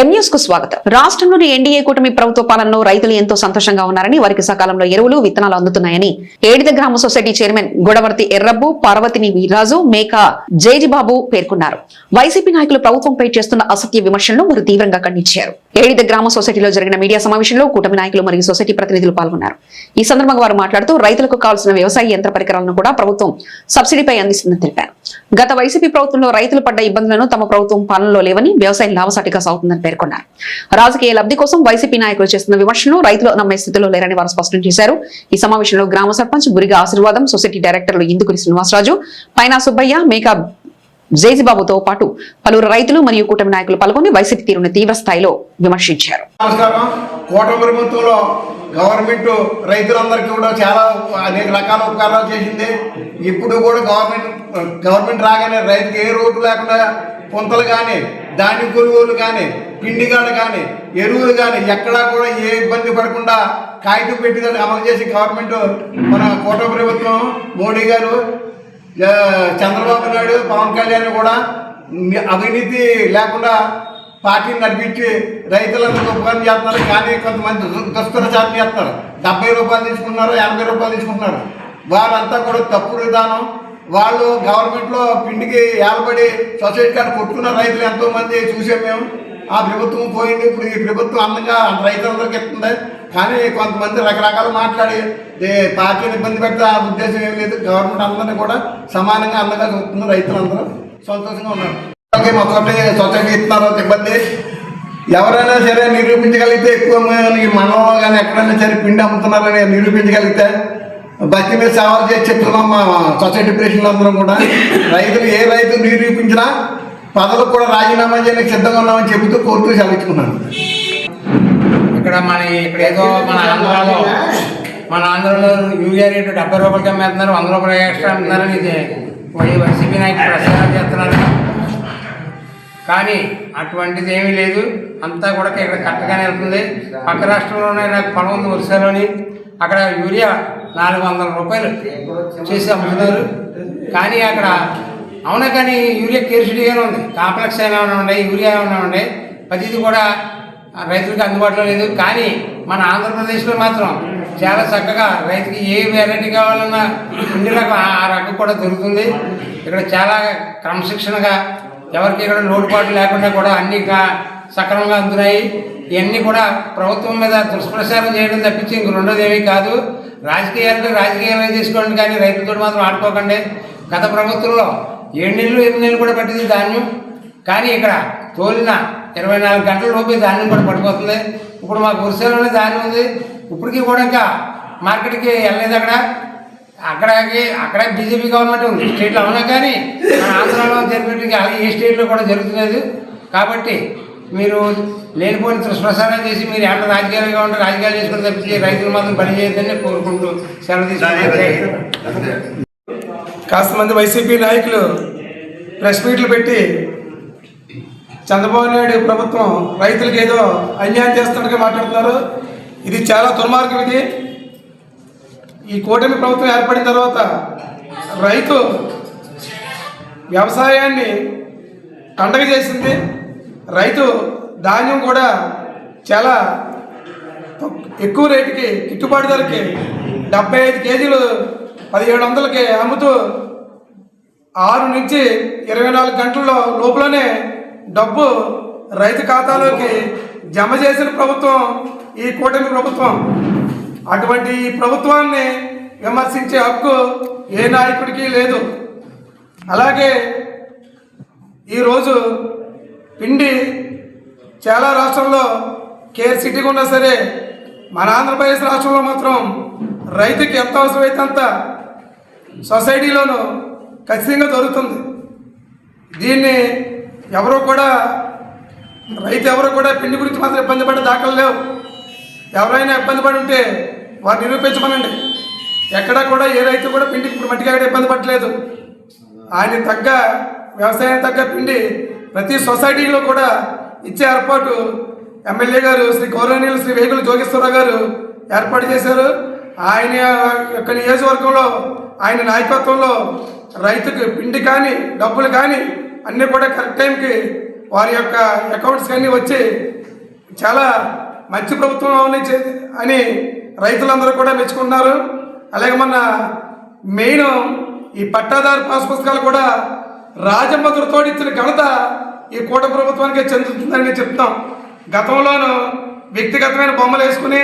ఎంన్యూస్కు స్వాగతం. రాష్ట్రంలోని ఎన్డీఏ కూటమి ప్రభుత్వ పాలనలో రైతులు ఎంతో సంతోషంగా ఉన్నారని వారికి సకాలంలో ఎరువులు విత్తనాలు అందుతున్నాయని ఏడిద గ్రామ సొసైటీ చైర్మన్ గొడవర్తి ఎర్రబ్బు పార్వతిని వీరాజు మేక జైజిబాబు పేర్కొన్నారు. వైసీపీ నాయకులు ప్రభుత్వంపై చేస్తున్న అసత్య విమర్శలను వారు తీవ్రంగా ఖండించారు. ఏడిద గ్రామ సొసైటీలో జరిగిన మీడియా సమావేశంలో కూటమి నాయకులు మరియు సొసైటీ ప్రతినిధులు పాల్గొన్నారు. ఈ సందర్భంగా వారు మాట్లాడుతూ రైతులకు కావాల్సిన వ్యవసాయ యంత్ర పరికరాలను కూడా ప్రభుత్వం సబ్సిడీపై అందిస్తుందని తెలిపారు. గత వైసీపీ ప్రభుత్వంలో రైతులు పడ్డ ఇబ్బందులను తమ ప్రభుత్వం పాలనలో లేవని వ్యవసాయం లాభసాటిగా సాగుతుందని పేర్కొన్నారు. రాజకీయ లబ్ధి కోసం వైసీపీ నాయకులు చేస్తున్న విమర్శను రైతులు నమ్మే స్థితిలో లేరని వారు స్పష్టం చేశారు. ఈ సమావేశంలో గ్రామ సర్పంచ్ గురిగా ఆశీర్వాదం సొసైటీ డైరెక్టర్లు ఇందుకురి శ్రీనివాసరాజు పైనా సుబ్బయ్య మేకా జేజీబాబుతో పాటు పలువురు రైతులు మరియు కూటమి నాయకులు పాల్గొని వైసీపీ తీరును తీవ్ర స్థాయిలో విమర్శించారు. ప్రభుత్వంలో గవర్నమెంట్ రైతులందరికీ కూడా చాలా అనేక రకాల ఉపకారాలు చేసింది. ఇప్పుడు కూడా గవర్నమెంట్ గవర్నమెంట్ రాగానే రైతుకి ఏ రోడ్డు లేకుండా పుంతలు కానీ ధాన్యం కొనుగోలు కానీ పిండిగాడు కానీ ఎరువులు కానీ ఎక్కడా కూడా ఏ ఇబ్బంది పడకుండా కాగితం పెట్టి అమలు చేసి గవర్నమెంట్ మన కోట ప్రభుత్వం మోడీ గారు చంద్రబాబు నాయుడు పవన్ కళ్యాణ్ కూడా అవినీతి లేకుండా పార్టీని నడిపించి రైతులందరూ ఉపకారం చేస్తున్నారు. కానీ కొంతమంది దు- దుష్ప్రచారం చేస్తున్నారు. డెబ్బై రూపాయలు తీసుకున్నారు ఎనభై రూపాయలు తీసుకుంటున్నారు. వారంతా కూడా తప్పుడు విధానం. వాళ్ళు గవర్నమెంట్లో పిండికి ఏలబడి సొసైటీ కార్డు కొట్టుకున్న రైతులు ఎంతోమంది చూసాం మేము. ఆ ప్రభుత్వం పోయింది. ఇప్పుడు ఈ ప్రభుత్వం అందంగా రైతులందరికీ ఇస్తుంది. కానీ కొంతమంది రకరకాలు మాట్లాడి ఏ పార్టీని ఇబ్బంది పెట్టే ఆ ఉద్దేశం ఏం లేదు. గవర్నమెంట్ అందరినీ కూడా సమానంగా అందంగా చూస్తుంది రైతులందరూ సంతోషంగా ఉన్నారు. మొత్తం స్వచ్ఛంగా ఇస్తున్నారు ఇబ్బంది. ఎవరైనా సరే నిరూపించగలిగితే ఎక్కువ మనలో కానీ ఎక్కడైనా సరే పిండి అమ్ముతున్నారని నిరూపించగలిగితే బతి మీద సవాల్ చేసి చెప్తున్నాం మా సొసైటీ ప్రెసిడెంట్ అందరం కూడా. రైతులు ఏ రైతు నిరూపించినా పదవులకు కూడా రాజీనామా చేయడానికి సిద్ధంగా ఉన్నామని చెబుతూ కోరుతూ సెలవించుకున్నాను ఇక్కడ మన ఇక్కడ ఏదో మన ఆంధ్రాలో మన ఆంధ్రాలో యూరియా రేటు డెబ్బై రూపాయలకి అమ్మేస్తున్నారు వంద రూపాయలు ఎక్స్ట్రా అమ్ముతున్నారని ఇది వైసీపీ నాయకులు ప్రచారం చేస్తున్నారు. కానీ అటువంటిది ఏమీ లేదు. అంతా కూడా ఇక్కడ కరెక్ట్గానే వెళ్తుంది. పక్క రాష్ట్రంలోనే నాకు పొలం ఉంది ఒరిస్సాలోని. అక్కడ యూరియా నాలుగు వందల రూపాయలు చేసి అమ్ముతున్నారు. కానీ అక్కడ అవునా కానీ యూరియా కేర్సిడీగానే ఉంది. కాంప్లెక్స్ ఏమైనా ఉన్నాయి యూరియా ఏమైనా ఉన్నాయి ప్రతిదీ కూడా రైతులకు అందుబాటులో లేదు. కానీ మన ఆంధ్రప్రదేశ్లో మాత్రం చాలా చక్కగా రైతుకి ఏ వెరైటీ కావాలన్నా ఇన్ని రకం ఆ రకం కూడా దొరుకుతుంది. ఇక్కడ చాలా క్రమశిక్షణగా ఎవరికి ఇక్కడ లోటుపాటు లేకుండా కూడా అన్ని సక్రమంగా అందుతున్నాయి ఇవన్నీ కూడా ప్రభుత్వం మీద దుష్ప్రచారం చేయడం తప్పించి ఇంక రెండోది ఏమీ కాదు. రాజకీయాలు రాజకీయాలు చేసుకోండి కానీ రైతులతో మాత్రం ఆడుకోకండి. గత ప్రభుత్వంలో ఏడు నెలలు ఎనిమిది నెలలు కూడా పట్టింది ధాన్యం. కానీ ఇక్కడ తోలిన ఇరవై నాలుగు గంటల లోపే ధాన్యం కూడా పడిపోతుంది. ఇప్పుడు మాకు వరుసలోనే ధాన్యం ఉంది. ఇప్పటికీ కూడా ఇంకా మార్కెట్కి వెళ్ళలేదు అక్కడ. అక్కడికి అక్కడ బీజేపీ గవర్నమెంట్ ఉంది. స్టేట్లో అవునా కానీ మన ఆంధ్రాలో జరిగినట్టుగా అలాగే ఏ స్టేట్లో కూడా జరుగుతులేదు కాబట్టి మీరు లేనిపోయిన దుష్ప్రసారం చేసి మీరు ఏమన్నా రాజకీయాలుగా ఉంటే రాజకీయాలు చేసుకుని తప్పించి రైతులు మాత్రం పని చేయొద్దని కోరుకుంటూ సెలవు తీసుకుంటున్నారు కాస్త మంది వైసీపీ నాయకులు ప్రెస్ మీట్లు పెట్టి చంద్రబాబు నాయుడు ప్రభుత్వం రైతులకు ఏదో అన్యాయం చేస్తున్నట్టుగా మాట్లాడుతున్నారు. ఇది చాలా దుర్మార్గం ఇది. ఈ కూటమి ప్రభుత్వం ఏర్పడిన తర్వాత రైతు వ్యవసాయాన్ని కండగ చేసింది. రైతు ధాన్యం కూడా చాలా ఎక్కువ రేటుకి గిట్టుబాటు ధరకి డెబ్బై ఐదు కేజీలు పదిహేడు వందలకి అమ్ముతూ ఆరు నుంచి ఇరవై నాలుగు గంటల్లో లోపలనే డబ్బు రైతు ఖాతాలోకి జమ చేసిన ప్రభుత్వం ఈ కూటమి ప్రభుత్వం. అటువంటి ఈ ప్రభుత్వాన్ని విమర్శించే హక్కు ఏ నాయకుడికి లేదు. అలాగే ఈరోజు పిండి చాలా రాష్ట్రంలో కేర్ సిటీగా ఉన్నా సరే మన ఆంధ్రప్రదేశ్ రాష్ట్రంలో మాత్రం రైతుకి ఎంత అవసరమైతే అంత సొసైటీలోనూ ఖచ్చితంగా దొరుకుతుంది. దీన్ని ఎవరో కూడా రైతు ఎవరు కూడా పిండి గురించి మాత్రం ఇబ్బంది పడే దాఖలు లేవు. ఎవరైనా ఇబ్బంది పడి ఉంటే వారు నిరూపించమనండి. ఎక్కడా కూడా ఏ రైతు కూడా పిండికి ఇప్పుడు మట్టిగా ఇబ్బంది పడలేదు ఆయన తగ్గ వ్యవసాయం తగ్గ పిండి ప్రతి సొసైటీలో కూడా ఇచ్చే ఏర్పాటు ఎమ్మెల్యే గారు శ్రీ గౌరవనీయులు శ్రీ వేగుల జోగేశ్వరరావు గారు ఏర్పాటు చేశారు. ఆయన యొక్క నియోజకవర్గంలో ఆయన నాయకత్వంలో రైతుకు పిండి కానీ డబ్బులు కానీ అన్నీ కూడా కరెక్ట్ టైంకి వారి యొక్క అకౌంట్స్ అన్నీ వచ్చి చాలా మంచి ప్రభుత్వం అని అని రైతులందరూ కూడా మెచ్చుకున్నారు. అలాగే మొన్న మెయిన్ ఈ పట్టాదారు పాస్ పుస్తకాలు కూడా రాజమధురతో ఇచ్చిన ఘనత ఈ కూట ప్రభుత్వానికే చెందుతుందని చెప్తాం. గతంలోనూ వ్యక్తిగతమైన బొమ్మలు వేసుకుని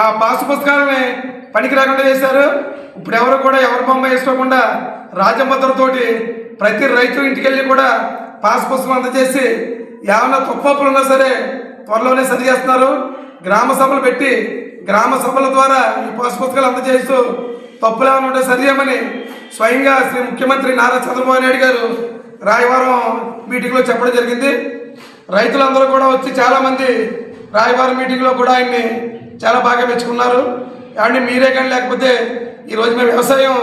ఆ పాస్ పుస్తకాలని పనికి రాకుండా చేశారు. ఇప్పుడు ఎవరు కూడా ఎవరి బొమ్మ వేసుకోకుండా రాజముద్రతోటి ప్రతి రైతు ఇంటికెళ్ళి కూడా పాస్ పుస్తకం అందజేసి ఏమైనా తప్పప్పులు ఉన్నా సరే త్వరలోనే సరి చేస్తున్నారు. గ్రామ సభలు పెట్టి గ్రామ సభల ద్వారా ఈ పాస్ పుస్తకాలు అందజేస్తూ తప్పులు ఏమైనా ఉంటే సరియమని స్వయంగా శ్రీ ముఖ్యమంత్రి నారా చంద్రబాబు నాయుడు గారు రాయవారం మీటింగ్లో చెప్పడం జరిగింది. రైతులందరూ కూడా వచ్చి చాలామంది రాయవారం మీటింగ్లో కూడా ఆయన్ని చాలా బాగా మెచ్చుకున్నారు. ఏమంటే మీరే కానీ లేకపోతే ఈరోజు మేము వ్యవసాయం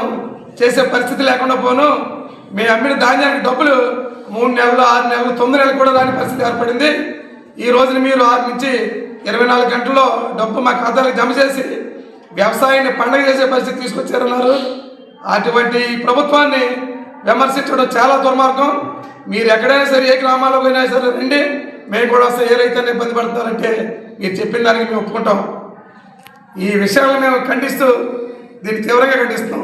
చేసే పరిస్థితి లేకుండా పోను. మేము అమ్మిన ధాన్యానికి డబ్బులు మూడు నెలలు ఆరు నెలలు తొమ్మిది నెలలు కూడా రాని పరిస్థితి ఏర్పడింది. ఈ రోజున మీరు ఆరు నుంచి ఇరవై నాలుగు గంటల్లో డబ్బు మా ఖాతాలకు జమ చేసి వ్యవసాయాన్ని పండగ చేసే పరిస్థితి తీసుకొచ్చారన్నారు. అటువంటి ఈ ప్రభుత్వాన్ని విమర్శించడం చాలా దుర్మార్గం. మీరు ఎక్కడైనా సరే ఏ గ్రామాల్లో పోయినా సరే రండి మేము కూడా వస్తే ఏ రైతులను ఇబ్బంది పడుతున్నారంటే మీరు చెప్పిన దానికి మేము ఒప్పుకుంటాం. ఈ విషయాలను మేము ఖండిస్తూ దీన్ని తీవ్రంగా ఖండిస్తున్నాం.